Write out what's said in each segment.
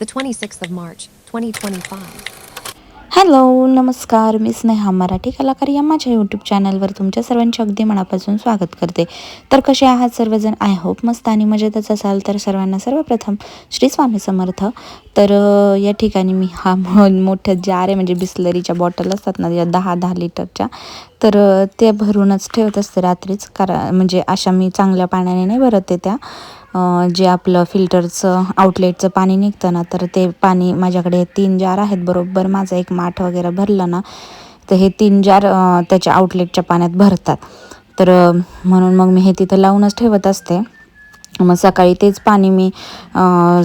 the 26th of March, 2025. Hello नमस्कार. मी स्नेहा मराठी कलाकार या माझ्या यूट्यूब चॅनलवर तुमच्या सर्वांचे अगदी मनापासून स्वागत करते. तर कसे आहात सर्वजण? आय होप मस्त आणि मजेतच असाल तर सर्वांना सर्वप्रथम श्री स्वामी समर्थ. तर या ठिकाणी मी हा मो मोठ्या जार आहे म्हणजे बिस्लरीच्या बॉटल असतात ना या दहा दहा लिटरच्या तर ते भरूनच ठेवत असते रात्रीच. कारण म्हणजे अशा मी चांगल्या पाण्याने नाही भरत त्या. जे आपलं फिल्टरचं आउटलेटचं पाणी निघतं ना तर ते पाणी माझ्याकडे तीन जार आहेत बरोबर माझा एक माठ वगैरे भरला ना तर हे तीन जार त्याच्या आउटलेटच्या पाण्यात भरतात. तर म्हणून मग मी हे तिथं लावूनच ठेवत असते. मग सकाळी तेच पाणी मी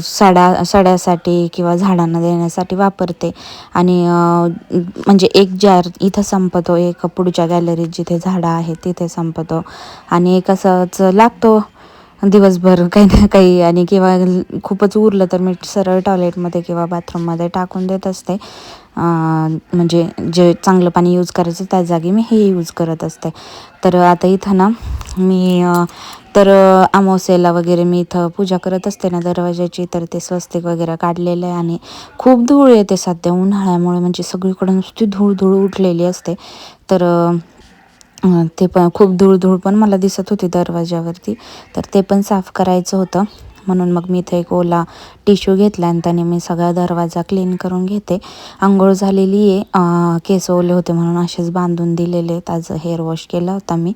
सड्या सड्यासाठी किंवा झाडांना देण्यासाठी वापरते. आणि म्हणजे एक जार इथं संपतो एक पुढच्या गॅलरीत जिथे झाडं आहेत तिथे संपतो. आणि एक असंच लागतो दिवसभर काही ना काही आणि किंवा खूपच उरलं तर मी सरळ टॉयलेटमध्ये किंवा बाथरूममध्ये टाकून देत असते. म्हणजे जे चांगलं पाणी यूज करायचं त्या जागी मी हे यूज करत असते. तर आता इथं ना मी तर अमावस्येला वगैरे मी इथं पूजा करत असते ना दरवाजाची तर ते स्वस्तिक वगैरे काढलेलं आहे आणि खूप धूळ येते सध्या उन्हाळ्यामुळे. म्हणजे सगळीकडून नुसती धूळ धूळ उठलेली असते. तर ते पण खूप धूळ धूळ पण मला दिसत होती दरवाजावरती तर ते पण साफ करायचं होतं. म्हणून मग मी इथे एक ओला टिश्यू घेतला आणि त्याने मी सगळा दरवाजा क्लीन करून घेते. आंघोळ झालेली आहे. केस ओले होते म्हणून असेच बांधून दिलेले आहेत. आज हेअर वॉश केला होता मी.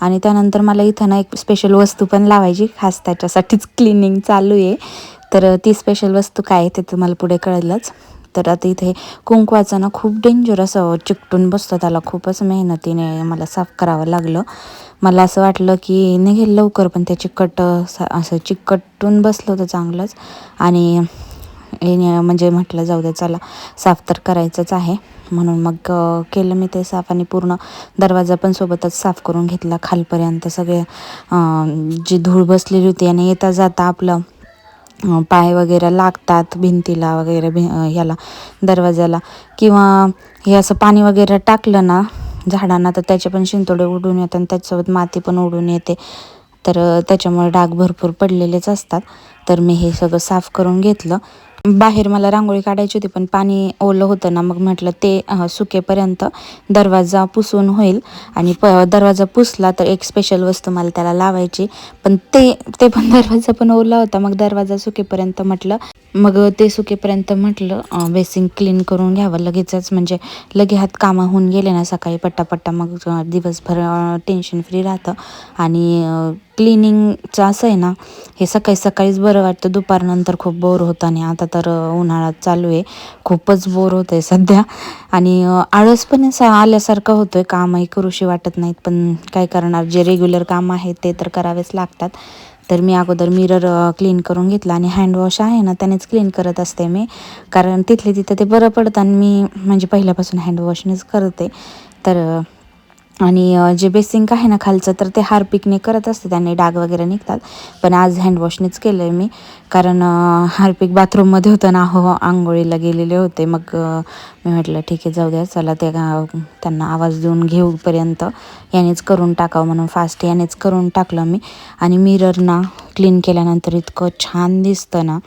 आणि त्यानंतर मला इथं ना एक स्पेशल वस्तू पण लावायची खास त्याच्यासाठीच क्लिनिंग चालू आहे. तर ती स्पेशल वस्तू काय आहे ते तुम्हाला पुढे कळेलच. तर आता इथे कुंकवाचं ना खूप डेंजर असं चिकटून बसतं त्याला. खूपच मेहनतीने मला साफ करावं लागलं. मला असं वाटलं की निघेल लवकर पण ते चिकट असं चिकटून बसलं होतं चांगलंच. आणि म्हणजे म्हटलं जाऊ दे चला साफ तर करायचंच आहे. म्हणून मग केलं मी ते साफ आणि पूर्ण दरवाजा पण सोबतच साफ करून घेतला. खालपर्यंत सगळे जी धूळ बसलेली होती आणि येता जाता आपलं पाय वगैरे लागतात भिंतीला वगैरे भि ह्याला दरवाजाला किंवा हे असं पाणी वगैरे टाकलं ना झाडांना तर त्याचे पण शिंतोडे उडून येतात आणि त्याच्यासोबत माती पण उडून येते. तर त्याच्यामुळे डाग भरपूर पडलेलेच असतात. तर मी हे सगळं साफ करून घेतलं. बाहेर मला रांगोळी काढायची होती पण पाणी ओलं होतं ना मग म्हटलं ते सुकेपर्यंत दरवाजा पुसून होईल. आणि प दरवाजा पुसला तर एक स्पेशल वस्तू मला त्याला लावायची. पण ते ते पण दरवाजा पण ओला होता मग दरवाजा सुकेपर्यंत म्हटलं मग ते सुकेपर्यंत म्हटलं बेसिंग क्लीन करून घ्यावं लगेचच. म्हणजे लगे हात कामं होऊन गेले ना सकाळी पट्टापट्टा मग दिवसभर टेन्शन फ्री राहतं. आणि क्लिनिंगचं असं आहे ना हे सकाळी सकाळीच बरं वाटतं. दुपारनंतर खूप बोर होतं आणि आता तर उन्हाळ्यात चालू आहे. खूपच बोर होतं आहे सध्या. आणि आळस पण असा आल्यासारखं होतो आहे कामही करूशी वाटत नाहीत पण काय करणार? जे रेग्युलर काम आहेत ते तर करावेच लागतात. तर मी अगोदर मिरर क्लीन करून घेतला आणि हँडवॉश आहे ना त्यानेच क्लीन करत असते मी. कारण तिथले तिथं ते बरं पडतं आणि मी म्हणजे पहिल्यापासून हँडवॉशनेच करते. तर आणि जे बेसिंक आहे ना खालचं तर ते हार्पिकने करत असते त्याने डाग वगैरे निघतात. पण आज हँडवॉशनेच केलं आहे मी कारण हार्पिक बाथरूममध्ये होतं ना हो आंघोळीला गेलेले होते. मग मी म्हटलं ठीक आहे जाऊ द्या चला ते गा- त्यांना आवाज देऊन घेऊपर्यंत यानेच करून टाकावं म्हणून फास्ट यानेच करून टाकलं मी. आणि मिरर ना क्लीन केल्यानंतर इतकं छान दिसतं ना.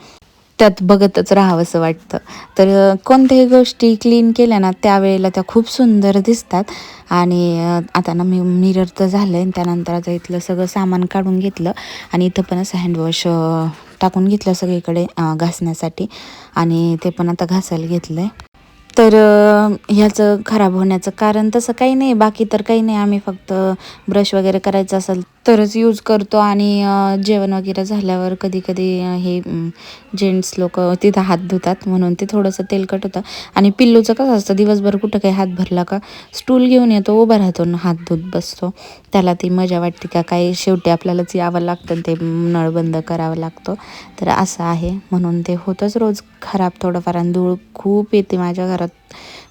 त्यात बघतच राहावंसं वाटतं. तर कोणत्याही गोष्टी क्लीन केल्या ना त्यावेळेला त्या खूप सुंदर दिसतात. आणि आता ना मी मिरर तर झालं आहे त्यानंतर आता इथलं सगळं सामान काढून घेतलं. आणि इथं पण असं हँडवॉश टाकून घेतलं सगळीकडे घासण्यासाठी. आणि ते पण आता घासायला घेतलं आहे तर ह्याचं खराब होण्याचं कारण तसं काही नाही. बाकी तर काही नाही. आम्ही फक्त ब्रश वगैरे करायचं असेल तरच यूज करतो आणि जेवण वगैरे झाल्यावर कधी कधी हे जेंट्स लोक तिथं हात धुतात म्हणून ते थोडंसं तेलकट होतं. आणि पिल्लूचं कसं असतं दिवसभर कुठं काही हात भरला का स्टूल घेऊन येतो उभा राहतो हात धुत बसतो. त्याला ती मजा वाटते का काही शेवटी आपल्यालाच यावं लागतं ते नळ बंद करावं लागतो. तर असं आहे. म्हणून ते होतंच रोज खराब थोडंफार आणि धूळ खूप येते माझ्या घरात.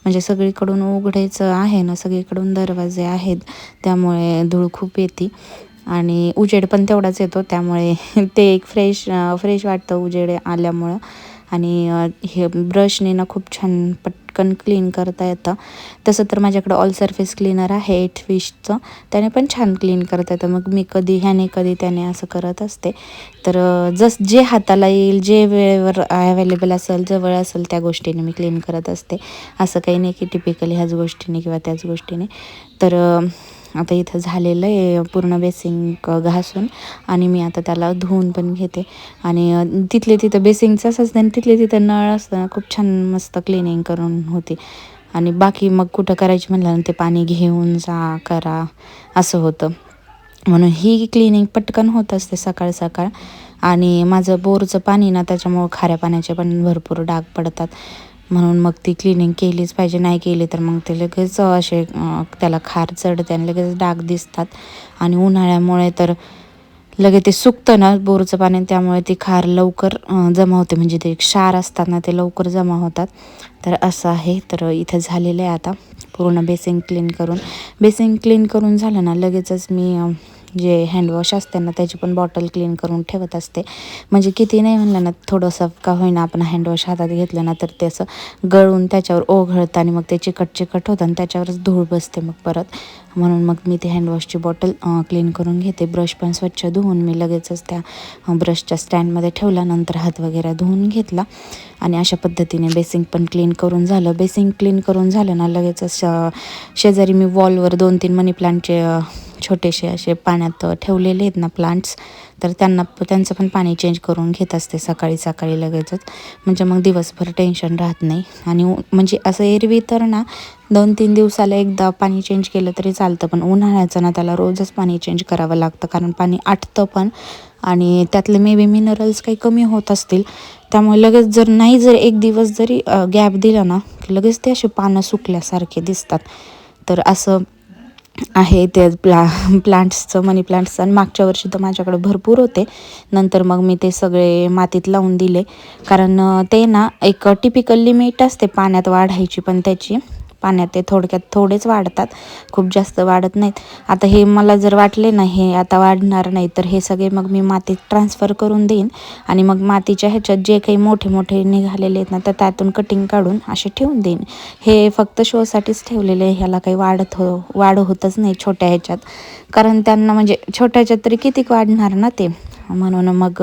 म्हणजे सगळीकडून उघडायचं आहे ना सगळीकडून दरवाजे आहेत. त्यामुळे धूळ खूप येते. आणि उजेड पण तेवढाच येतो त्यामुळे ते एक फ्रेश फ्रेश वाटतं उजेड आल्यामुळं. आणि हे ब्रशने ना खूप छान पटकन क्लीन करता येतं. तसं तर माझ्याकडं ऑल सरफेस क्लीनर आहे एट फिशचं त्याने पण छान क्लीन करता येतं. मग मी कधी ह्याने कधी त्याने असं करत असते. तर जस जे हाताला येईल जे वेळेवर अवेलेबल असेल जवळ असेल त्या गोष्टीने मी क्लीन करत असते. असं काही नाही की टिपिकली ह्याच गोष्टीने किंवा त्याच गोष्टीने. तर आता इथं झालेलं आहे पूर्ण बेसिंग घासून आणि मी आता त्याला धुवून पण घेते. आणि तिथले तिथं बेसिंगचं असतं आणि तिथले तिथं नळ असतं ना खूप छान मस्त क्लिनिंग करून होते. आणि बाकी मग कुठं करायची म्हणलं ते पाणी घेऊन जा करा असं होतं. म्हणून ही क्लिनिंग पटकन होत असते सकाळ सकाळ. आणि माझं बोरचं पाणी ना त्याच्यामुळं खाऱ्या पाण्याचे पण भरपूर डाग पडतात. म्हणून मग ती क्लिनिंग केलीच पाहिजे. नाही केली तर मग ते लगेच असे त्याला खार चढते आणि लगेच डाग दिसतात. आणि उन्हाळ्यामुळे तर लगेच ते सुकतं ना बोरचं पाणी त्यामुळे ती खार लवकर जमा होते. म्हणजे ते क्षार असतात ना ते लवकर जमा होतात. तर असं आहे. तर इथं झालेलं आहे आता पूर्ण बेसिंग क्लीन करून. बेसिंग क्लीन करून झालं ना लगेचच मी जे हँडवॉश असते ना त्याची पण बॉटल क्लीन करून ठेवत असते. म्हणजे किती नाही म्हणलं ना थोडंसं का होईना आपण हँडवॉश हातात घेतलं ना तर ते असं गळून त्याच्यावर ओघळतं आणि मग ते चिकट चिकट होतं आणि त्याच्यावरच धूळ बसते मग परत. म्हणून मग मी ते हँडवॉशची बॉटल क्लीन करून घेते. ब्रश पण स्वच्छ धुवून मी लगेचच त्या ब्रशच्या स्टँडमध्ये ठेवल्यानंतर हात वगैरे धुवून घेतला. आणि अशा पद्धतीने बेसिंग पण क्लीन करून झालं. बेसिंग क्लीन करून झालं ना लगेचच शेजारी मी वॉलवर दोन तीन मनी प्लांटचे छोटेसे असे पाण्यात ठेवलेले आहेत ना प्लांट्स तर त्यांना त्यांचं पण पाणी चेंज करून घेत असते सकाळी सकाळी लगेचच. म्हणजे मग दिवसभर टेन्शन राहत नाही. आणि म्हणजे असं एरवी तर ना दोन तीन दिवसाला एकदा पाणी चेंज केलं तरी चालतं पण उन्हाळ्याचं ना त्याला रोजच पाणी चेंज करावं लागतं कारण पाणी आटतं पण. आणि त्यातले मे बी मिनरल्स काही कमी होत असतील त्यामुळे लगेच जर नाही जर एक दिवस जरी गॅप दिला ना की लगेच ते असे पानं सुकल्यासारखे दिसतात. तर असं आहे ते प्ला प्लांट्सचं मनी प्लांट्सचं आणि मागच्या वर्षी तर माझ्याकडे भरपूर होते. नंतर मग मी ते सगळे मातीत लावून दिले. कारण ते ना एक टिपिकल लिमिट असते पाण्यात वाढायची पण त्याची. पाण्यात ते थोडक्यात थोडेच वाढतात. खूप जास्त वाढत नाहीत. आता हे मला जर वाटले ना हे आता वाढणार नाही तर हे सगळे मग मी मातीत ट्रान्सफर करून देईन. आणि मग मातीच्या ह्याच्यात जे काही मोठे मोठे निघालेले आहेत ना तर त्यातून कटिंग काढून असे ठेवून देईन. हे फक्त शोसाठीच ठेवलेले ह्याला काही वाढत हो वाढ होतच नाही छोट्या ह्याच्यात. कारण त्यांना म्हणजे छोट्या ह्याच्यात तरी किती वाढणार ना ते? म्हणून मग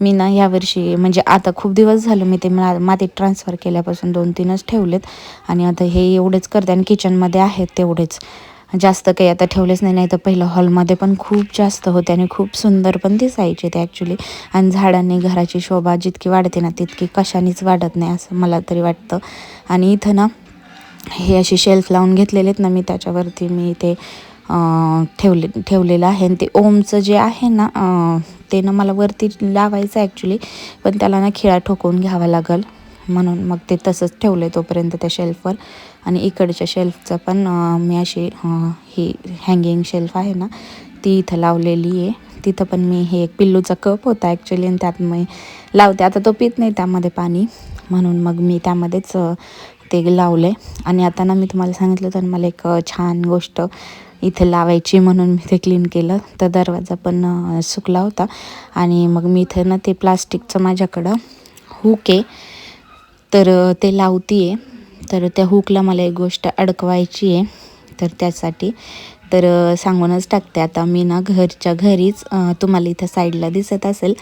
मी ना यावर्षी म्हणजे आता खूप दिवस झालं मी ते मा मातीत ट्रान्सफर केल्यापासून दोन तीनच ठेवलेत. आणि आता हे एवढेच करते आणि किचनमध्ये आहेत तेवढेच. जास्त काही आता ठेवलेच नाही नाही तर पहिलं हॉलमध्ये पण खूप जास्त होते आणि खूप सुंदर पण दिसायचे ते ॲक्च्युली आणि झाडांनी घराची शोभा जितकी वाढते ना तितकी कशानेच वाढत नाही असं मला तरी वाटतं. आणि इथं ना हे अशी शेल्फ लावून घेतलेले आहेत ना मी त्याच्यावरती मी ते ठेवले ठेवलेलं आहे. आणि ते ओमचं जे आहे ना ते ना मला वरती लावायचं आहे ॲक्च्युली पण त्याला ना खिळा ठोकवून घ्यावा लागेल. म्हणून मग ते तसंच ठेवलं आहे तोपर्यंत त्या शेल्फवर आणि इकडच्या शेल्फचं पण मी अशी ही हँगिंग शेल्फ आहे ना ती इथं लावलेली आहे. तिथं पण मी हे एक पिल्लूचा कप होता ॲक्च्युली आणि त्यात मी लावते. आता तो पित नाही त्यामध्ये पाणी. म्हणून मग मी त्यामध्येच ते लावलं आहे आणि आता ना मी तुम्हाला सांगितलं तर मला एक छान गोष्ट इथे लावायची म्हणून मी ते क्लीन केलं. तर दरवाजा पण सुकला होता. आणि मग मी इथं ना ते प्लास्टिकचं माझ्याकडं हुक आहे. तर ते लावती आहे तर त्या हुकला मला एक गोष्ट अडकवायची आहे. तर त्यासाठी तर सांगूनच टाकते. आता मी ना घरच्या घरीच तुम्हाला इथं साईडला दिसत असेल.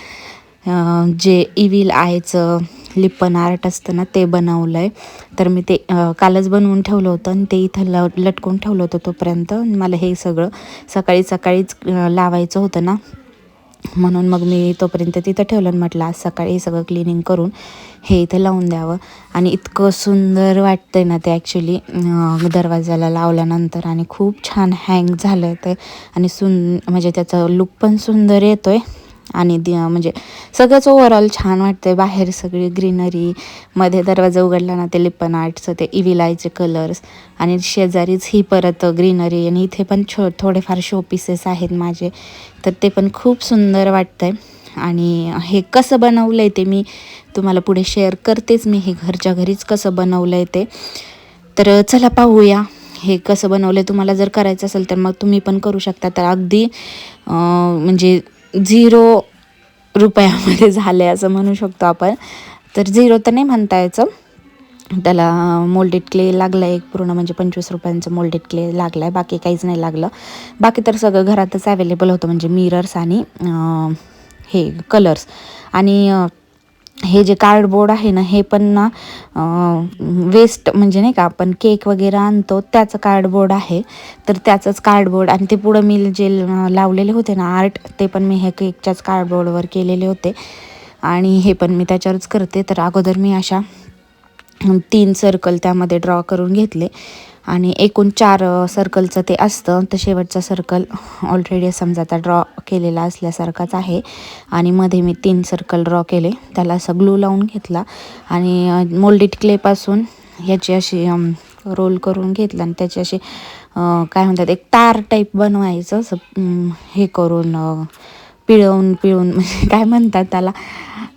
जे इविल आयचं लिप्पन आर्ट असतं ना ते बनवलं आहे तर मी ते कालच बनवून ठेवलं होतं आणि ते इथं ल लटकून ठेवलं होतं तोपर्यंत. मला हे सगळं सकाळी सकाळीच लावायचं होतं ना. म्हणून मग मी तोपर्यंत तिथं ठेवलं आणि म्हटलं आज सकाळी सगळं क्लिनिंग करून हे इथं लावून द्यावं. आणि इतकं सुंदर वाटतंय ना ते ॲक्च्युली दरवाजाला लावल्यानंतर. आणि खूप छान हँग झालं ते. आणि सुन म्हणजे त्याचा लुक पण सुंदर येतो आहे आणि दि म्हणजे सगळंच ओव्हरऑल छान वाटतंय. बाहेर सगळी ग्रीनरी मध्ये दरवाजा उघडला ना ते लिप्पन आर्टचं ते इविलायचे कलर्स आणि शेजारीच ही परत ग्रीनरी आणि इथे पण छो थोडेफार शो पीसेस आहेत माझे. तर ते पण खूप सुंदर वाटतंय. आणि हे कसं बनवलं आहे ते मी तुम्हाला पुढे शेअर करतेच. मी हे घरच्या घरीच कसं बनवलं आहे ते. तर चला पाहूया हे कसं बनवलं आहे तुम्हाला जर करायचं असेल तर मग तुम्ही पण करू शकता. तर अगदी म्हणजे झिरो रुपयामध्ये झालं आहे असं म्हणू शकतो आपण. तर झिरो तर नाही म्हणता यायचं. त्याला मोल्डेड क्ले लागला आहे एक पूर्ण म्हणजे पंचवीस रुपयांचं मोल्डेड क्ले लागला आहे बाकी काहीच नाही लागलं. बाकी तर सगळं घरातच अवेलेबल होतं म्हणजे मिरर्स आणि हे कलर्स आणि हे जे कार्डबोर्ड आहे ना हे पण ना वेस्ट म्हणजे नाही का आपण केक वगैरे आणतो त्याचं कार्डबोर्ड आहे. तर त्याचंच कार्डबोर्ड आणि ते पुढं मी जे लावलेले होते ना आर्ट ते पण मी हे केकच्याच कार्डबोर्डवर केलेले होते. आणि हे पण मी त्याच्यावरच करते. तर अगोदर मी अशा तीन सर्कल त्यामध्ये ड्रॉ करून घेतले. आणि एकूण चार सर्कलचं ते असतं. तर शेवटचा सर्कल ऑलरेडी समजा आता ड्रॉ केलेला असल्यासारखाच आहे. आणि मध्ये मी तीन सर्कल ड्रॉ केले. त्याला असं ग्लू लावून घेतला. आणि मोल्डेड क्लेपासून ह्याची अशी रोल करून घेतला. आणि त्याची अशी काय म्हणतात एक तार टाईप बनवायचं. असं हे करून पिळवून पिळून म्हणजे काय म्हणतात त्याला?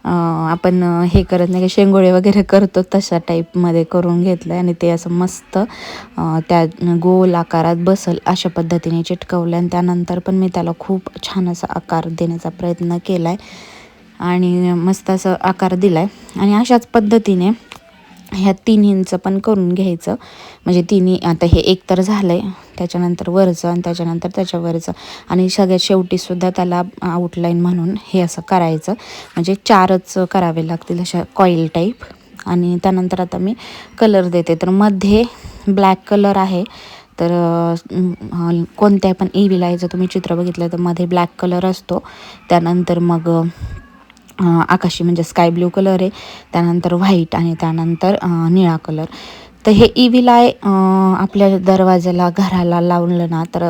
आपण हे करत नाही का शेंगोळे वगैरे करतो तशा टाईपमध्ये करून घेतलं आणि ते असं मस्त त्या गोल आकारात बसल अशा पद्धतीने चिटकवलं आणि त्यानंतर पण मी त्याला खूप छान असा आकार देण्याचा प्रयत्न केला आहे आणि मस्त असं आकार दिला आहे आणि अशाच पद्धतीने ह्या तिन्हींचं पण करून घ्यायचं. म्हणजे तिन्ही आता हे एक तर झालं आहे त्याच्यानंतर वरचं आणि त्याच्यानंतर त्याच्यावरचं. आणि सगळ्यात शेवटीसुद्धा त्याला आउटलाईन म्हणून हे असं करायचं. म्हणजे चारच करावे लागतील अशा कॉईल टाईप आणि त्यानंतर आता मी कलर देते. तर मध्ये ब्लॅक कलर आहे. तर कोणत्या पण ई विलायचं तुम्ही चित्र बघितलं तर मध्ये ब्लॅक कलर असतो. त्यानंतर मग आकाशी म्हणजे स्काय ब्ल्यू कलर आहे त्यानंतर व्हाईट आणि त्यानंतर निळा कलर. तर हे इविलाय आपल्या दरवाजाला घराला लावलं ना तर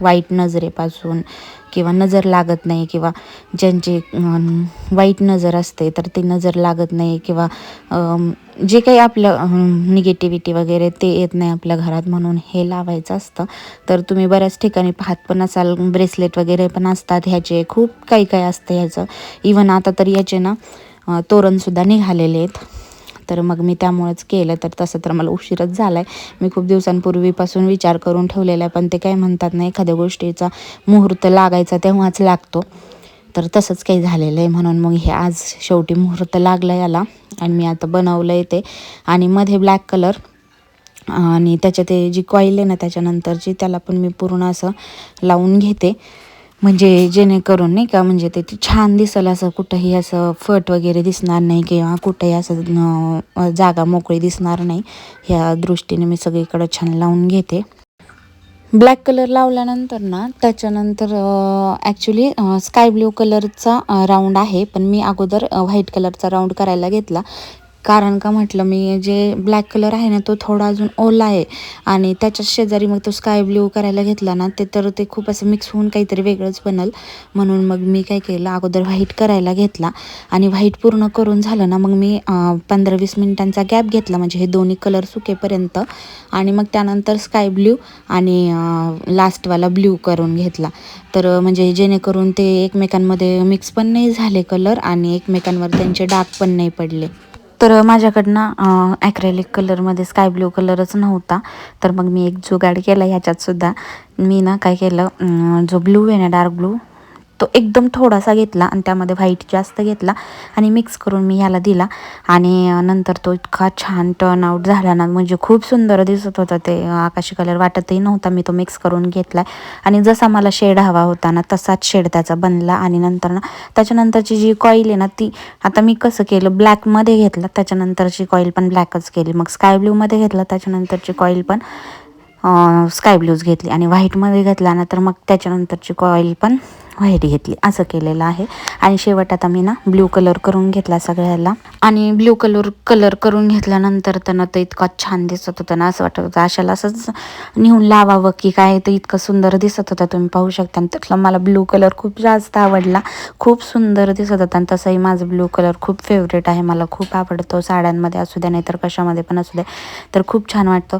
वाईट नजरेपासून किंवा नजर लागत नाही किंवा ज्यांची वाईट नजर असते तर ती नजर लागत नाही किंवा जे काही आपलं निगेटिव्हिटी वगैरे ते येत नाही आपल्या घरात म्हणून हे लावायचं असतं. तर तुम्ही बऱ्याच ठिकाणी पाहत पण असाल ब्रेसलेट वगैरे पण असतात ह्याचे खूप काही काही असतं ह्याचं. इवन आता तर याचे ना तोरणसुद्धा निघालेले आहेत. तर मग मी त्यामुळेच केलं. तर तसं तर मला उशीरच झाला आहे मी खूप दिवसांपूर्वीपासून विचार करून ठेवलेला आहे पण ते काय म्हणतात ना एखाद्या गोष्टीचा मुहूर्त लागायचा तेव्हाच लागतो. तर तसंच काही झालेलं आहे म्हणून मग हे आज शेवटी मुहूर्त लागलं याला. आणि मी आता बनवलं आहे ते. आणि मध्ये ब्लॅक कलर आणि त्याच्या ते जी कॉईल आहे ना त्याच्यानंतरची त्याला पण मी पूर्ण असं लावून घेते. म्हणजे जेणेकरून नाही का म्हणजे ते छान दिसेल असं कुठंही असं फट वगैरे दिसणार नाही किंवा कुठंही असं जागा मोकळी दिसणार नाही. ह्या दृष्टीने मी सगळीकडं छान लावून घेते. ब्लॅक कलर लावल्यानंतर ना त्याच्यानंतर ॲक्च्युली स्काय ब्ल्यू कलरचा राऊंड आहे पण मी अगोदर व्हाईट कलरचा राऊंड करायला घेतला. कारण का म्हटलं मी जे ब्लॅक कलर आहे ना तो थोडा अजून ओला आहे. आणि त्याच्याच शेजारी मग तो स्काय ब्ल्यू करायला घेतला ना ते तर ते खूप असं मिक्स होऊन काहीतरी वेगळंच बनल. म्हणून मग मी काय केलं अगोदर व्हाईट करायला घेतला. आणि व्हाईट पूर्ण करून झालं ना मग मी पंधरा वीस मिनिटांचा गॅप घेतला. म्हणजे हे दोन्ही कलर सुकेपर्यंत. आणि मग त्यानंतर स्काय ब्ल्यू आणि लास्टवाला ब्ल्यू करून घेतला. तर म्हणजे जेणेकरून ते एकमेकांमध्ये मिक्स पण नाही झाले कलर आणि एकमेकांवर त्यांचे डाग पण नाही पडले. तर माझ्याकडनं ॲक्रेलिक कलरमध्ये स्काय ब्ल्यू कलरच नव्हता. तर मग मी एक जुगाड केला ह्याच्यातसुद्धा मी ना काय केलं जो ब्लू आहे ना डार्क ब्लू तो एकदम थोडासा घेतला आणि त्यामध्ये व्हाईट जास्त घेतला आणि मिक्स करून मी ह्याला दिला. आणि नंतर तो इतका छान टर्न आऊट झाला ना म्हणजे खूप सुंदर दिसत होता ते आकाशी कलर वाटतही नव्हता मी तो मिक्स करून घेतला आणि जसा मला शेड हवा होता ना तसाच शेड त्याचा बनला. आणि नंतर ना त्याच्यानंतरची जी कॉईल आहे ना ती आता मी कसं केलं ब्लॅकमध्ये घेतलं त्याच्यानंतरची कॉईल पण ब्लॅकच केली. मग स्काय ब्ल्यूमध्ये घेतलं त्याच्यानंतरची कॉईल पण स्काय ब्लूज घेतली आणि व्हाईटमध्ये घेतला ना तर मग त्याच्यानंतरची कॉईल पण व्हाईट घेतली. असं केलेलं आहे. आणि शेवट आता मी ना ब्ल्यू कलर करून घेतला सगळ्याला. आणि ब्ल्यू कलर कलर करून घेतल्यानंतर त्यांना तर इतका छान दिसत होतं ना असं वाटत होतं. अशाला असंच नेऊन लावावं की काय तर इतकं सुंदर दिसत होतं. तुम्ही पाहू शकता. आणि त्यातला मला ब्ल्यू कलर खूप जास्त आवडला. खूप सुंदर दिसत होता. आणि तसंही माझं ब्ल्यू कलर खूप फेवरेट आहे. मला खूप आवडतो. साड्यांमध्ये असू द्या नाहीतर कशामध्ये पण असू द्या तर खूप छान वाटतं.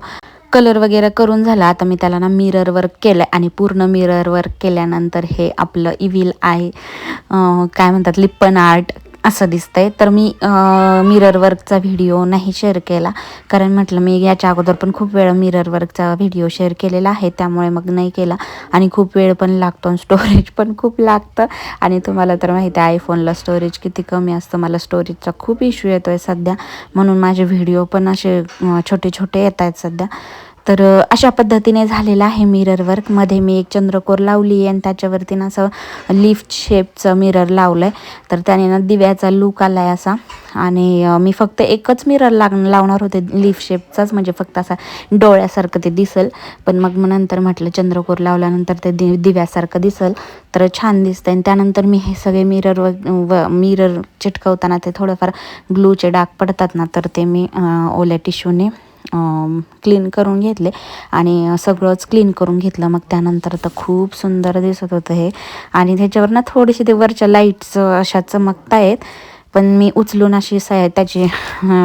कलर वगैरे करून झाला. आता मी त्याला ना मिरर वर्क केलं आणि पूर्ण मिरर वर्क केल्यानंतर हे आपलं इव्हिल आहे काय म्हणतात लिप्पन आर्ट असं दिसतंय. तर मी मिरर वर्कचा व्हिडिओ नाही शेअर केला. कारण म्हटलं मी याच्या अगोदर पण खूप वेळ मिरर वर्कचा व्हिडिओ शेअर केलेला आहे. त्यामुळे मग नाही केला. आणि खूप वेळ पण लागतो आणि स्टोरेज पण खूप लागतं. आणि तुम्हाला तर माहिती आहे आयफोनला स्टोरेज किती कमी असतं. मला स्टोरेजचा खूप इश्यू येतो आहे सध्या. म्हणून माझे व्हिडिओ पण असे छोटे छोटे येत आहेत सध्या. तर अशा पद्धतीने झालेलं आहे मिरर वर्कमध्ये मी एक चंद्रकोर लावली आहे आणि त्याच्यावरती ना असं लिफ्ट शेपचं मिरर लावलं आहे तर त्याने ना दिव्याचा लूक आला आहे असा. आणि मी फक्त एकच मिरर लाग लावणार होते लिफ शेपचाच म्हणजे फक्त असा डोळ्यासारखं ते दिसेल. पण मग मग नंतर म्हटलं चंद्रकोर लावल्यानंतर ते दि दिव्यासारखं दिसेल. तर छान दिसतं आणि त्यानंतर मी हे सगळे मिरर व व मिरर चिटकवताना ते थोडंफार ग्लूचे डाग पडतात ना तर ते मी ओल्या टिश्यूने क्लीन करून घेतले. आणि सगळंच क्लीन करून घेतलं. मग त्यानंतर तर खूप सुंदर दिसत होतं हे. आणि त्याच्यावर ना थोडीशी ते वरच्या लाईट्स अशा चमकता आहेत पण मी उचलून अशी स त्याची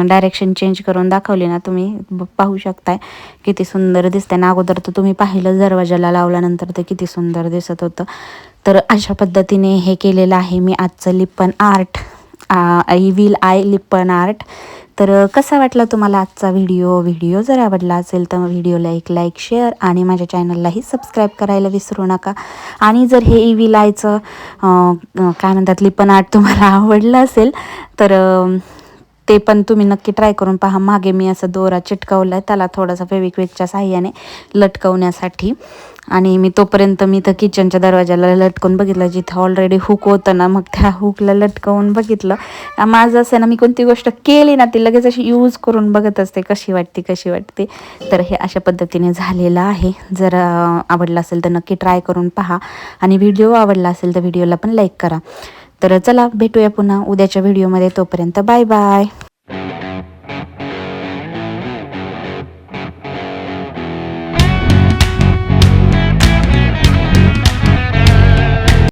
डायरेक्शन चेंज करून दाखवली ना तुम्ही ब- पाहू शकताय. किती सुंदर दिसतंय. ना अगोदर तर तुम्ही पाहिलं दरवाजाला लावल्यानंतर ते किती सुंदर दिसत होतं. तर अशा पद्धतीने हे केलेलं आहे मी आजचं Lippan art I will I Lippan art तर कसा वाटला तुम्हाला आजचा व्हिडिओ? व्हिडिओ जर आवडला असेल तर व्हिडिओला एक लाईक शेअर आणि माझ्या चॅनललाही सबस्क्राईब करायला विसरू नका. आणि जर हे ई विलायचं काय म्हणतात लिपन आर्ट तुम्हाला आवडलं असेल तर ते पण तुम्ही नक्की ट्राय करून पहा. मागे मी असं दोरा चिटकवला आहे त्याला थोडासा फेविक्विकच्या साह्याने लटकवण्यासाठी. आणि मी तोपर्यंत मी तर किचनच्या दरवाजाला लटकून बघितलं जिथं ऑलरेडी हुक होतं ना मग त्या हुकला लटकवून बघितलं. माझं असं आहे ना मी कोणती गोष्ट केली ना ती लगेच अशी यूज करून बघत असते कशी वाटते कशी वाटते. तर हे अशा पद्धतीने झालेलं आहे. जर आवडलं असेल तर नक्की ट्राय करून पहा. आणि व्हिडिओ आवडला असेल तर व्हिडिओला पण लाईक करा. तर चला भेटूया पुन्हा उद्याच्या व्हिडिओमध्ये तोपर्यंत बाय बाय